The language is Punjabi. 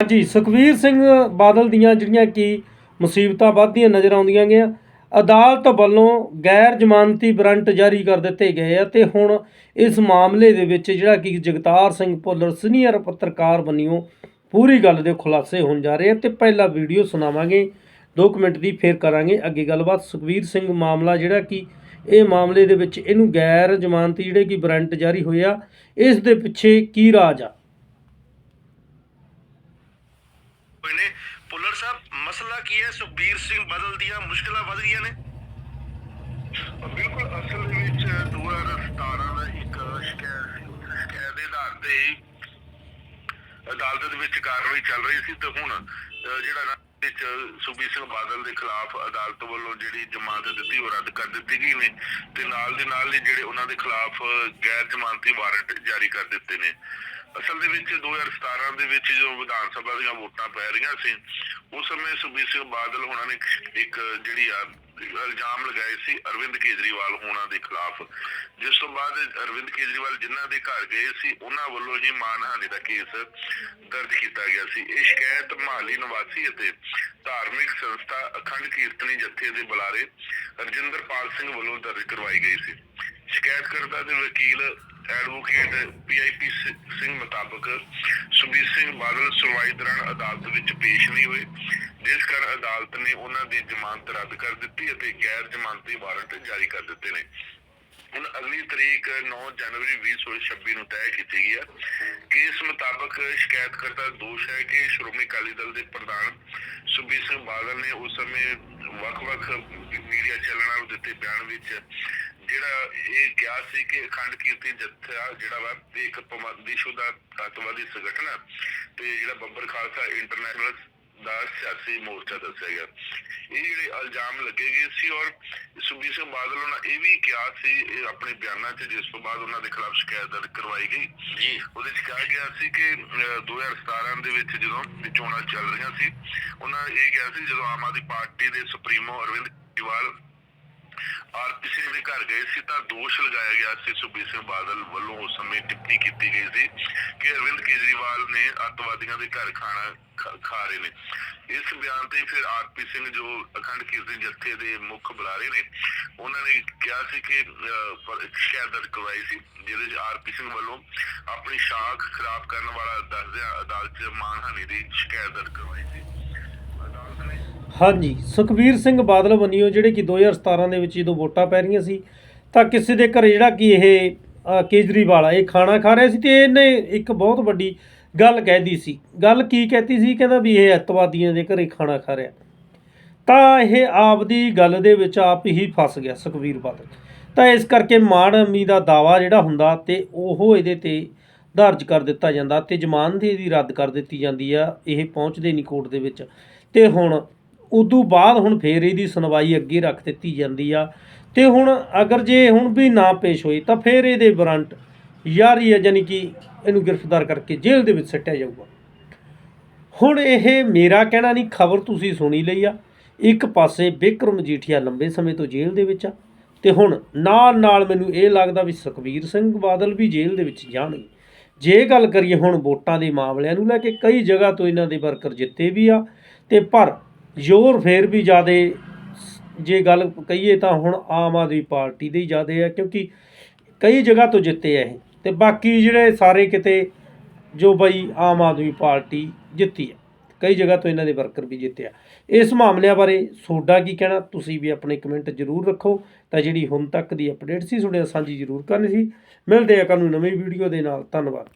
ਹਾਂਜੀ, ਸੁਖਵੀਰ ਸਿੰਘ ਬਾਦਲ ਦੀਆਂ ਜਿਹੜੀਆਂ ਕਿ ਮੁਸੀਬਤਾਂ ਵੱਧਦੀਆਂ ਨਜ਼ਰ ਆਉਂਦੀਆਂ ਗਈਆਂ। ਅਦਾਲਤ ਵੱਲੋਂ ਗੈਰ ਜ਼ਮਾਨਤੀ ਵਾਰੰਟ ਜਾਰੀ ਕਰ ਦਿੱਤੇ ਗਏ ਆ ਤੇ ਹੁਣ ਇਸ ਮਾਮਲੇ ਦੇ ਵਿੱਚ ਜਿਹੜਾ ਕਿ ਜਗਤਾਰ ਸਿੰਘ ਭੁੱਲਰ ਸੀਨੀਅਰ ਪੱਤਰਕਾਰ ਬਣਿਓ ਪੂਰੀ ਗੱਲ ਦੇ ਖੁਲਾਸੇ ਹੋਣ ਜਾ ਰਹੇ ਆ ਤੇ ਪਹਿਲਾ ਵੀਡੀਓ ਸੁਣਾਵਾਂਗੇ 2 ਮਿੰਟ ਦੀ ਫੇਰ ਕਰਾਂਗੇ ਅੱਗੇ ਗੱਲਬਾਤ। ਸੁਖਵੀਰ ਸਿੰਘ, ਮਾਮਲਾ ਜਿਹੜਾ ਕਿ ਇਹ ਮਾਮਲੇ ਦੇ ਵਿੱਚ ਇਹਨੂੰ ਗੈਰ ਜ਼ਮਾਨਤੀ ਜਿਹੜੇ ਕਿ ਵਾਰੰਟ ਜਾਰੀ ਹੋਇਆ ਇਸ ਦੇ ਪਿੱਛੇ ਕੀ ਰਾਜ ਆ ਹੋਏ ਨੇ ਪੁੱਲਰ ਸਾਹਿਬ, ਮਸਲਾ ਕੀ ਹੈ? ਸੁਖਬੀਰ ਸਿੰਘ ਬਦਲ ਦੀਆਂ ਮੁਸ਼ਕਲਾਂ ਵੱਧ ਗਈਆਂ ਨੇ। ਬਿਲਕੁਲ, ਅਸਲ ਵਿੱਚ 2017 ਦਾ ਇੱਕ ਸ਼ਿਕਾਇਤ ਸ਼ਿਕਾਇਤ ਦੇ ਆਧਾਰ ਤੇ ਅਦਾਲਤ ਦੇ ਵਿੱਚ ਕਾਰਵਾਈ ਚੱਲ ਰਹੀ ਸੀ ਤੇ ਹੁਣ ਜਿਹੜਾ ਵਿੱਚ ਸੁਖਬੀਰ ਸਿੰਘ ਬਾਦਲ ਦੇ ਖਿਲਾਫ ਅਦਾਲਤ ਵੱਲੋਂ ਜਿਹੜੀ ਜ਼ਮਾਨਤ ਦਿੱਤੀ, ਉਹ ਰੱਦ ਕਰ ਦਿੱਤੀ ਗਈ ਨੇ ਤੇ ਨਾਲ ਦੇ ਨਾਲ ਹੀ ਜਿਹੜੇ ਉਹਨਾਂ ਦੇ ਖਿਲਾਫ ਗੈਰ ਜ਼ਮਾਨਤੀ ਵਾਰੰਟ ਜਾਰੀ ਕਰ ਦਿੱਤੇ ਨੇ। ਅਸਲ ਦੇ ਵਿੱਚ 2017 ਦੇ ਵਿੱਚ ਜੋ ਵਿਧਾਨ ਸਭਾ ਦੀਆਂ ਵੋਟਾਂ ਪੈ ਰਹੀਆਂ ਸੀ, ਉਸ ਸਮੇਂ ਸੁਖਬੀਰ ਸਿੰਘ ਬਾਦਲ ਹੋਣਾ ਨੇ ਇੱਕ ਜਿਹੜੀ ਆ, ਇਲਜ਼ਾਮ ਲਗਾਏ ਸੀ ਅਰਵਿੰਦ ਕੇਜਰੀਵਾਲ ਹੋਣਾ ਦੇ ਖਿਲਾਫ। ਜਿਸ ਤੋਂ ਬਾਅਦ ਅਰਵਿੰਦ ਕੇਜਰੀਵਾਲ ਜਿਨ੍ਹਾਂ ਦੇ ਘਰ ਗਏ ਸੀ, ਉਹਨਾਂ ਵੱਲੋਂ ਹੀ ਮਾਨਹਾਨੀ ਦਾ ਕੇਸ ਦਰਜ ਕੀਤਾ ਗਿਆ ਸੀ। ਇਹ ਸ਼ਿਕਾਇਤ ਮਾਲੀ ਨਿਵਾਸੀ ਅਤੇ ਧਾਰਮਿਕ ਸੰਸਥਾ ਅਖੰਡ ਕੀਰਤਨੀ ਜਥੇ ਦੇ ਬੁਲਾਰੇ ਰਜਿੰਦਰਪਾਲ ਸਿੰਘ ਵੱਲੋਂ ਦਰਜ ਕਰਵਾਈ ਗਈ ਸੀ। ਸ਼ਿਕਾਇਤਕਰਤਾ ਦੇ ਵਕੀਲ ਐਡਵੋਕੇਟ ਪੀਆਈਪੀ ਸਿੰਘ ਮੁਤਾਬਕ ਸੁਬੀਰ ਸਿੰਘ ਬਾਦਲ ਸੁਣਵਾਈ ਦੌਰਾਨ ਅਦਾਲਤ ਵਿੱਚ ਪੇਸ਼ ਨਹੀਂ ਹੋਏ, ਜਿਸ ਕਾਰਨ ਅਦਾਲਤ ਨੇ ਉਹਨਾਂ ਦੀ ਜ਼ਮਾਨਤ ਰੱਦ ਕਰ ਦਿੱਤੀ ਅਤੇ ਗੈਰ ਜ਼ਮਾਨਤੀ ਵਾਰੰਟ ਜਾਰੀ ਕਰ ਦਿੱਤੇ ਨੇ। ਹੁਣ ਅਗਲੀ ਤਰੀਕ 9 ਜਨਵਰੀ 2026 ਨੂੰ ਤੈਅ ਕੀਤੀ ਗਈ ਹੈ। ਕੇਸ ਮੁਤਾਬਕ ਸ਼ਿਕਾਇਤਕਰਤਾ ਦੋਸ਼ ਹੈ ਕਿ ਸ਼੍ਰੋਮਣੀ ਅਕਾਲੀ ਦਲ ਦੇ ਪ੍ਰਧਾਨ ਸੁਬੀਰ ਸਿੰਘ ਬਾਦਲ ਨੇ ਉਸ ਸਮੇਂ ਵੱਖ-ਵੱਖ ਮੀਡੀਆ ਚੈਨਲਾਂ ਨੂੰ ਦਿੱਤੇ ਬਿਆਨ ਵਿੱਚ ਜਿਹੜਾ ਇਹ ਕਿਹਾ ਸੀ ਕਿ ਅਖੰਡ ਕੀਰਤੀ ਜਥਾ ਜਿਹੜਾ ਵਾ ਇੱਕ ਪਾਬੰਦੀਸ਼ੁਦਾ ਅੱਤਵਾਦੀ ਸੰਗਠਨ ਹੈ ਤੇ ਜਿਹੜਾ ਬੱਬਰ ਖਾਲਸਾ ਇੰਟਰਨੈਸ਼ਨਲ ਦਾ ਸਿਆਸੀ ਮੋਰਚਾ ਦੱਸਿਆ ਗਿਆ। ਇਹ ਜਿਹੜੇ ਇਲਜ਼ਾਮ ਲੱਗੇ ਗਏ ਸੀ ਔਰ ਸੁਖਬੀਰ ਸਿੰਘ ਬਾਦਲ ਉਹਨਾਂ ਇਹ ਵੀ ਕਿਹਾ ਸੀ ਆਪਣੇ ਬਿਆਨਾਂ 'ਚ ਜਿਸ ਤੋਂ ਬਾਅਦ ਉਹਨਾਂ ਦੇ ਖਿਲਾਫ ਸ਼ਿਕਾਇਤ ਦਰਜ ਕਰਵਾਈ ਗਈ। ਜੀ। ਉਹਦੇ 'ਚ ਕਿਹਾ ਗਿਆ ਸੀ ਕਿ ਅਹ, 2017 ਦੇ ਵਿੱਚ ਜਦੋਂ ਚੋਣਾਂ ਚੱਲ ਰਹੀਆਂ ਸੀ ਉਹਨਾਂ ਇਹ ਕਿਹਾ ਸੀ ਜਦੋਂ ਆਮ ਆਦਮੀ ਪਾਰਟੀ ਦੇ ਸੁਪਰੀਮੋ ਅਰਵਿੰਦ ਕੇਜਰੀਵਾਲ ਆਰਪੀ ਸਿੰਘ ਦੇ ਘਰ ਗਏ ਸੀ ਤਾਂ ਦੋਸ਼ ਲਗਾਇਆ ਗਿਆ ਸੀ ਸੁਖਬੀਰ ਸਿੰਘ ਬਾਦਲ ਵੱਲੋਂ ਉਸ ਸਮੇਂ ਟਿੱਪਣੀ ਕੀਤੀ ਗਈ ਸੀ ਕਿ ਅਰਵਿੰਦ ਕੇਜਰੀਵਾਲ ਨੇ ਅੱਤਵਾਦੀਆਂ ਦੇ ਘਰ ਖਾਣਾ ਖਾ- ਰਹੇ ਨੇ। ਇਸ ਬਿਆਨ ਤੇ ਫਿਰ ਆਰਪੀ ਸਿੰਘ ਜੋ ਅਖੰਡ ਕੀਰਤਨ ਜਥੇ ਦੇ ਮੁੱਖ ਬੁਲਾਰੇ ਨੇ, ਉਹਨਾਂ ਨੇ ਕਿਹਾ ਸੀ ਕਿ ਸ਼ਿਕਾਇਤ ਦਰਜ ਕਰਵਾਈ ਸੀ, ਜਿਹਦੇ ਵਿੱਚ ਆਰਪੀ ਸਿੰਘ ਵੱਲੋਂ ਆਪਣੀ ਸ਼ਾਖ ਖਰਾਬ ਕਰਨ ਵਾਲਾ ਦੱਸਦਿਆਂ ਅਦਾਲਤ 'ਚ ਮਾਨਹਾਨੀ ਦੀ ਸ਼ਿਕਾਇਤ ਦਰਜ ਕਰਵਾਈ ਸੀ। ਹਾਂਜੀ, ਸੁਖਬੀਰ ਸਿੰਘ ਬਾਦਲ ਬਣਿਓ ਜਿਹੜੇ ਕਿ 2017 ਦੇ ਵਿੱਚ ਜਦੋਂ ਵੋਟਾਂ ਪੈ ਰਹੀਆਂ ਸੀ, ਤਾਂ ਕਿਸੇ ਦੇ ਘਰੇ ਜਿਹੜਾ ਕਿ ਇਹ ਕੇਜਰੀਵਾਲ ਆ, ਇਹ ਖਾਣਾ ਖਾ ਰਿਹਾ ਸੀ ਤੇ ਇਹਨੇ ਇੱਕ ਬਹੁਤ ਵੱਡੀ ਗੱਲ ਕਹਿਦੀ ਸੀ। ਗੱਲ ਕੀ ਕਹਿਤੀ ਸੀ? ਕਹਿੰਦਾ ਵੀ ਇਹ ਅੱਤਵਾਦੀਆਂ ਦੇ ਘਰੇ ਖਾਣਾ ਖਾ ਰਿਹਾ। ਤਾਂ ਇਹ ਆਪ ਦੀ ਗੱਲ ਦੇ ਵਿੱਚ ਆਪ ਹੀ ਫਸ ਗਿਆ ਸੁਖਬੀਰ ਬਾਦਲ। ਤਾਂ ਇਸ ਕਰਕੇ ਮਾਣਮੀ ਦਾ ਦਾਵਾ ਜਿਹੜਾ ਹੁੰਦਾ ਤੇ ਉਹ ਇਹਦੇ ਤੇ ਦਰਜ ਕਰ ਦਿੱਤਾ ਜਾਂਦਾ ਤੇ ਜ਼ਮਾਨਤ ਇਹਦੀ ਰੱਦ ਕਰ ਦਿੱਤੀ ਜਾਂਦੀ ਆ। ਇਹ ਪਹੁੰਚਦੇ ਨਹੀਂ ਕੋਰਟ ਦੇ ਵਿੱਚ। ਤੇ ਹੁਣ ਉਦੋਂ ਬਾਅਦ ਹੁਣ ਫੇਰ ਇਹਦੀ ਸੁਣਵਾਈ ਅੱਗੇ ਰੱਖ ਦਿੱਤੀ ਜਾਂਦੀ ਆ। ਤੇ ਹੁਣ ਅਗਰ ਜੇ ਹੁਣ ਵੀ ਨਾ ਪੇਸ਼ ਹੋਈ ਤਾਂ ਫੇਰ ਇਹਦੇ ਵਾਰੰਟ ਯਾਰੀ ਹੈ ਯਾਨੀ ਕਿ ਇਹਨੂੰ ਗ੍ਰਿਫਤਾਰ ਕਰਕੇ ਜੇਲ੍ਹ ਦੇ ਵਿੱਚ ਸੱਟਿਆ ਜਾਊਗਾ। ਹੁਣ ਇਹ ਮੇਰਾ ਕਹਿਣਾ ਨਹੀਂ, ਖਬਰ ਤੁਸੀਂ ਸੁਣੀ ਲਈ ਆ। ਇੱਕ ਪਾਸੇ ਬਿਕਰਮ ਮਜੀਠੀਆ ਲੰਬੇ ਸਮੇਂ ਤੋਂ ਜੇਲ੍ਹ ਦੇ ਵਿੱਚ ਆ ਤੇ ਹੁਣ ਨਾਲ ਨਾਲ ਮੈਨੂੰ ਇਹ ਲੱਗਦਾ ਵੀ ਸੁਖਬੀਰ ਸਿੰਘ ਬਾਦਲ ਵੀ ਜੇਲ੍ਹ ਦੇ ਵਿੱਚ ਜਾਣਗੇ। ਜੇ ਗੱਲ ਕਰੀਏ ਹੁਣ ਵੋਟਾਂ ਦੇ ਮਾਮਲਿਆਂ ਨੂੰ ਲੈ ਕੇ ਕਈ ਜਗ੍ਹਾ ਤੋਂ ਇਹਨਾਂ ਦੇ ਵਰਕਰ ਜਿੱਤੇ ਵੀ ਆ। ਤੇ ਪਰ ਜ਼ੋਰ ਫੇਰ ਵੀ ਜ਼ਿਆਦੇ ਜੇ ਗੱਲ ਕਹੀਏ ਤਾਂ ਹੁਣ ਆਮ ਆਦਮੀ ਪਾਰਟੀ ਦੇ ਹੀ ਜ਼ਿਆਦੇ ਆ, ਕਿਉਂਕਿ ਕਈ ਜਗ੍ਹਾ ਤੋਂ ਜਿੱਤੇ ਆ ਇਹ। ਤੇ ਬਾਕੀ ਜਿਹੜੇ ਸਾਰੇ ਕਿਤੇ ਜੋ ਬਈ ਆਮ ਆਦਮੀ ਪਾਰਟੀ ਜਿੱਤੀ ਆ, ਕਈ ਜਗ੍ਹਾ ਤੋਂ ਇਹਨਾਂ ਦੇ ਵਰਕਰ ਵੀ ਜਿੱਤੇ ਆ। ਇਸ ਮਾਮਲਿਆਂ ਬਾਰੇ ਤੁਹਾਡਾ ਕੀ ਕਹਿਣਾ, ਤੁਸੀਂ ਵੀ ਆਪਣੇ ਕਮੈਂਟ ਜ਼ਰੂਰ ਰੱਖੋ। ਤਾਂ ਜਿਹੜੀ ਹੁਣ ਤੱਕ ਦੀ ਅਪਡੇਟ ਸੀ, ਤੁਹਾਡੇ ਨਾਲ ਸਾਂਝੀ ਜ਼ਰੂਰ ਕਰਨੀ ਸੀ। ਮਿਲਦੇ ਆ ਕੱਲ੍ਹ ਨੂੰ ਨਵੀਂ ਵੀਡੀਓ ਦੇ ਨਾਲ। ਧੰਨਵਾਦ।